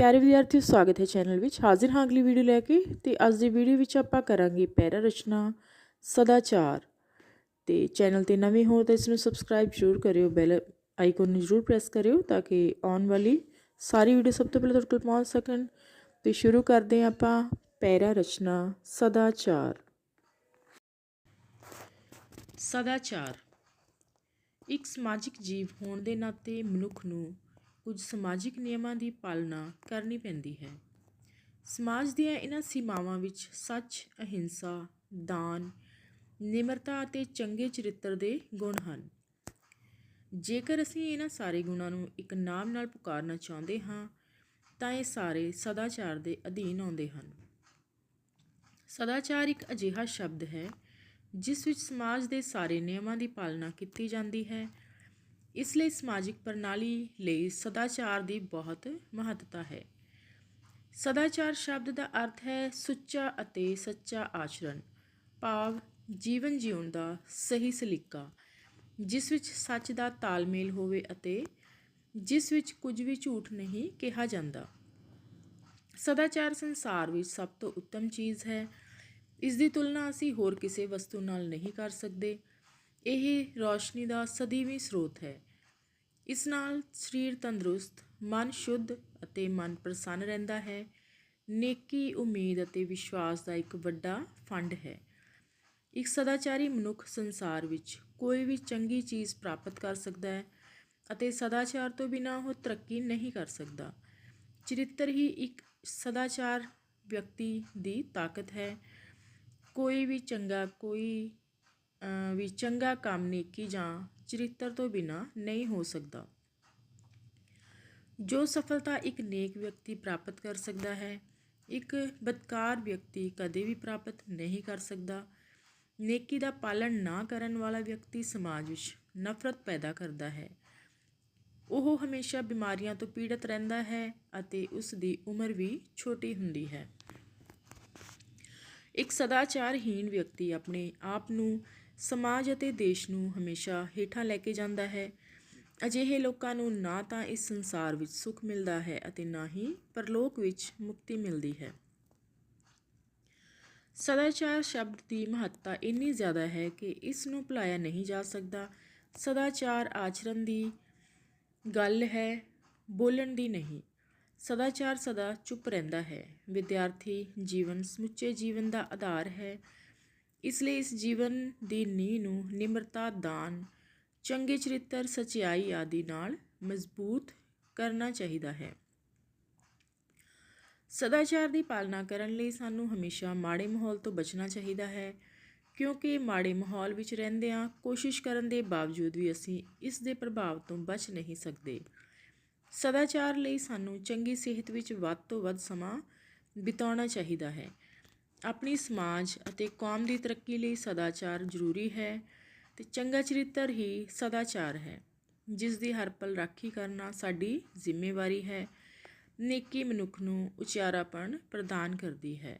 ਪਿਆਰੇ ਵਿਦਿਆਰਥੀਓ, ਸਵਾਗਤ ਹੈ ਚੈਨਲ ਵਿੱਚ। ਹਾਜ਼ਰ ਹਾਂ ਅਗਲੀ ਵੀਡੀਓ ਲੈ ਕੇ ਤੇ ਅੱਜ ਦੀ ਵੀਡੀਓ ਵਿੱਚ ਆਪਾਂ ਕਰਾਂਗੇ ਪੈਰਾ ਰਚਨਾ ਸਦਾਚਾਰ। ਤੇ ਚੈਨਲ ਤੇ ਨਵੇਂ ਹੋ ਤਾਂ ਇਸ ਨੂੰ ਸਬਸਕ੍ਰਾਈਬ ਜ਼ਰੂਰ ਕਰਿਓ ਬੈਲ ਆਈਕਨ ਨੂੰ ਜ਼ਰੂਰ ਪ੍ਰੈਸ ਕਰਿਓ ਤਾਂ ਕਿ ਆਉਣ ਵਾਲੀ ਸਾਰੀ ਵੀਡੀਓ ਸਭ ਤੋਂ ਪਹਿਲਾਂ ਤੁਹਾਡੇ ਕੋਲ ਪਹੁੰਚ ਸਕਣ। ਤੇ ਸ਼ੁਰੂ ਕਰਦੇ ਹਾਂ ਆਪਾਂ ਪੈਰਾ ਰਚਨਾ ਸਦਾਚਾਰ। ਸਦਾਚਾਰ। ਇੱਕ ਸਮਾਜਿਕ ਜੀਵ ਹੋਣ ਦੇ ਨਾਤੇ ਮਨੁੱਖ ਨੂੰ ਕੁਝ ਸਮਾਜਿਕ ਨਿਯਮਾਂ ਦੀ ਪਾਲਣਾ ਕਰਨੀ ਪੈਂਦੀ ਹੈ। ਸਮਾਜ ਦੀਆਂ ਇਹਨਾਂ ਸੀਮਾਵਾਂ ਵਿੱਚ ਸੱਚ, ਅਹਿੰਸਾ, ਦਾਨ, ਨਿਮਰਤਾ ਅਤੇ ਚੰਗੇ ਚਰਿੱਤਰ ਦੇ ਗੁਣ ਹਨ। ਜੇਕਰ ਅਸੀਂ ਇਹਨਾਂ ਸਾਰੇ ਗੁਣਾਂ ਨੂੰ ਇੱਕ ਨਾਮ ਨਾਲ ਪੁਕਾਰਨਾ ਚਾਹੁੰਦੇ ਹਾਂ, ਤਾਂ ਇਹ ਸਾਰੇ ਸਦਾਚਾਰ ਦੇ ਅਧੀਨ ਆਉਂਦੇ ਹਨ। ਸਦਾਚਾਰ ਇੱਕ ਅਜਿਹਾ ਸ਼ਬਦ ਹੈ, ਜਿਸ ਵਿੱਚ ਸਮਾਜ ਦੇ ਸਾਰੇ ਨਿਯਮਾਂ ਦੀ ਪਾਲਣਾ ਕੀਤੀ ਜਾਂਦੀ ਹੈ ਇਸ ਲਈ ਸਮਾਜਿਕ ਪ੍ਰਣਾਲੀ ਲਈ ਸਦਾਚਾਰ ਦੀ ਬਹੁਤ ਮਹੱਤਤਾ ਹੈ। ਸਦਾਚਾਰ ਸ਼ਬਦ ਦਾ ਅਰਥ ਹੈ ਸੁੱਚਾ ਅਤੇ ਸੱਚਾ ਆਚਰਣ, ਭਾਵ ਜੀਵਨ ਜਿਉਣ ਦਾ ਸਹੀ ਸਲੀਕਾ, ਜਿਸ ਵਿੱਚ ਸੱਚ ਦਾ ਤਾਲਮੇਲ ਹੋਵੇ ਅਤੇ ਜਿਸ ਵਿੱਚ ਕੁਝ ਵੀ ਝੂਠ ਨਹੀਂ ਕਿਹਾ ਜਾਂਦਾ। ਸਦਾਚਾਰ ਸੰਸਾਰ ਵਿੱਚ ਸਭ ਤੋਂ ਉੱਤਮ ਚੀਜ਼ ਹੈ। ਇਸ ਦੀ ਤੁਲਨਾ ਅਸੀਂ ਹੋਰ ਕਿਸੇ ਵਸਤੂ ਨਾਲ ਨਹੀਂ ਕਰ ਸਕਦੇ। ਇਹ ਰੌਸ਼ਨੀ ਦਾ ਸਦੀਵੀ ਸਰੋਤ ਹੈ। ਇਸ ਨਾਲ ਸਰੀਰ ਤੰਦਰੁਸਤ, ਮਨ ਸ਼ੁੱਧ ਅਤੇ ਮਨ ਪ੍ਰਸੰਨ ਰਹਿੰਦਾ ਹੈ। ਨੇਕੀ ਉਮੀਦ ਅਤੇ ਵਿਸ਼ਵਾਸ ਦਾ ਇੱਕ ਵੱਡਾ ਫੰਡ ਹੈ। ਇੱਕ ਸਦਾਚਾਰੀ ਮਨੁੱਖ ਸੰਸਾਰ ਵਿੱਚ ਕੋਈ ਵੀ ਚੰਗੀ ਚੀਜ਼ ਪ੍ਰਾਪਤ ਕਰ ਸਕਦਾ ਹੈ ਅਤੇ ਸਦਾਚਾਰ ਤੋਂ ਬਿਨਾਂ ਉਹ ਤਰੱਕੀ ਨਹੀਂ ਕਰ ਸਕਦਾ। ਚਰਿੱਤਰ ਹੀ ਇੱਕ ਸਦਾਚਾਰ ਵਿਅਕਤੀ ਦੀ ਤਾਕਤ ਹੈ। ਕੋਈ ਵੀ ਚੰਗਾ, ਕੋਈ ਵੀ ਚੰਗਾ ਕੰਮ ਨੇਕੀ ਜਾਂ ਚਰਿੱਤਰ ਤੋਂ ਬਿਨਾ ਨਹੀਂ ਹੋ ਸਕਦਾ। ਜੋ ਸਫਲਤਾ ਇੱਕ ਨੇਕ ਵਿਅਕਤੀ ਪ੍ਰਾਪਤ ਕਰ ਸਕਦਾ ਹੈ, ਇੱਕ ਬਦਕਾਰ ਵਿਅਕਤੀ ਕਦੇ ਵੀ ਪ੍ਰਾਪਤ ਨਹੀਂ ਕਰ ਸਕਦਾ। ਨੇਕੀ ਦਾ ਪਾਲਣ ਨਾ ਕਰਨ ਵਾਲਾ ਵਿਅਕਤੀ ਸਮਾਜ ਵਿੱਚ ਨਫ਼ਰਤ ਪੈਦਾ ਕਰਦਾ ਹੈ। ਉਹ ਹਮੇਸ਼ਾ ਬਿਮਾਰੀਆਂ ਤੋਂ ਪੀੜਤ ਰਹਿੰਦਾ ਹੈ ਅਤੇ ਉਸ ਦੀ ਉਮਰ ਵੀ ਛੋਟੀ ਹੁੰਦੀ ਹੈ। ਇੱਕ ਸਦਾਚਾਰਹੀਣ ਵਿਅਕਤੀ ਆਪਣੇ ਆਪ ਨੂੰ ਸਮਾਜ ਅਤੇ ਦੇਸ਼ ਨੂੰ ਹਮੇਸ਼ਾ ਹੇਠਾਂ ਲੈ ਕੇ ਜਾਂਦਾ ਹੈ। ਅਜਿਹੇ ਲੋਕਾਂ ਨੂੰ ਨਾ ਤਾਂ ਇਸ ਸੰਸਾਰ ਵਿੱਚ ਸੁੱਖ ਮਿਲਦਾ ਹੈ ਅਤੇ ਨਾ ਹੀ ਪਰਲੋਕ ਵਿੱਚ ਮੁਕਤੀ ਮਿਲਦੀ ਹੈ। ਸਦਾਚਾਰ ਸ਼ਬਦ ਦੀ ਮਹੱਤਤਾ ਇੰਨੀ ਜ਼ਿਆਦਾ ਹੈ ਕਿ ਇਸ ਨੂੰ ਭੁਲਾਇਆ ਨਹੀਂ ਜਾ ਸਕਦਾ। ਸਦਾਚਾਰ ਆਚਰਣ ਦੀ ਗੱਲ ਹੈ, ਬੋਲਣ ਦੀ ਨਹੀਂ। ਸਦਾਚਾਰ ਸਦਾ ਚੁੱਪ ਰਹਿੰਦਾ ਹੈ। ਵਿਦਿਆਰਥੀ ਜੀਵਨ ਸਮੁੱਚੇ ਜੀਵਨ ਦਾ ਆਧਾਰ ਹੈ। ਇਸ ਲਈ ਇਸ ਜੀਵਨ ਦੀ ਨੀਂਹ ਨੂੰ ਨਿਮਰਤਾ, ਦਾਨ, ਚੰਗੇ ਚਰਿੱਤਰ ਸਚਾਈ ਆਦਿ ਨਾਲ ਮਜ਼ਬੂਤ ਕਰਨਾ ਚਾਹੀਦਾ ਹੈ। ਸਦਾਚਾਰ ਦੀ ਪਾਲਣਾ ਕਰਨ ਲਈ ਸਾਨੂੰ ਹਮੇਸ਼ਾ ਮਾੜੇ ਮਾਹੌਲ ਤੋਂ ਬਚਣਾ ਚਾਹੀਦਾ ਹੈ, ਕਿਉਂਕਿ ਮਾੜੇ ਮਾਹੌਲ ਵਿੱਚ ਰਹਿੰਦਿਆਂ ਕੋਸ਼ਿਸ਼ ਕਰਨ ਦੇ ਬਾਵਜੂਦ ਵੀ ਅਸੀਂ ਇਸ ਦੇ ਪ੍ਰਭਾਵ ਤੋਂ ਬਚ ਨਹੀਂ ਸਕਦੇ। ਸਦਾਚਾਰ ਲਈ ਸਾਨੂੰ ਚੰਗੀ ਸਿਹਤ ਵਿੱਚ ਵੱਧ ਤੋਂ ਵੱਧ ਸਮਾਂ ਬਿਤਾਉਣਾ ਚਾਹੀਦਾ ਹੈ। ਆਪਣੀ ਸਮਾਜ ਅਤੇ ਕੌਮ ਦੀ ਤਰੱਕੀ ਲਈ ਸਦਾਚਾਰ ਜ਼ਰੂਰੀ ਹੈ ਤੇ ਚੰਗਾ ਚਰਿੱਤਰ ਹੀ ਸਦਾਚਾਰ ਹੈ, ਜਿਸ ਦੀ ਹਰ ਪਲ ਰਾਖੀ ਕਰਨਾ ਸਾਡੀ ਜ਼ਿੰਮੇਵਾਰੀ ਹੈ, ਨੇਕੀ ਮਨੁੱਖ ਨੂੰ ਉਚਾਰਾਪਣ ਪ੍ਰਦਾਨ ਕਰਦੀ ਹੈ।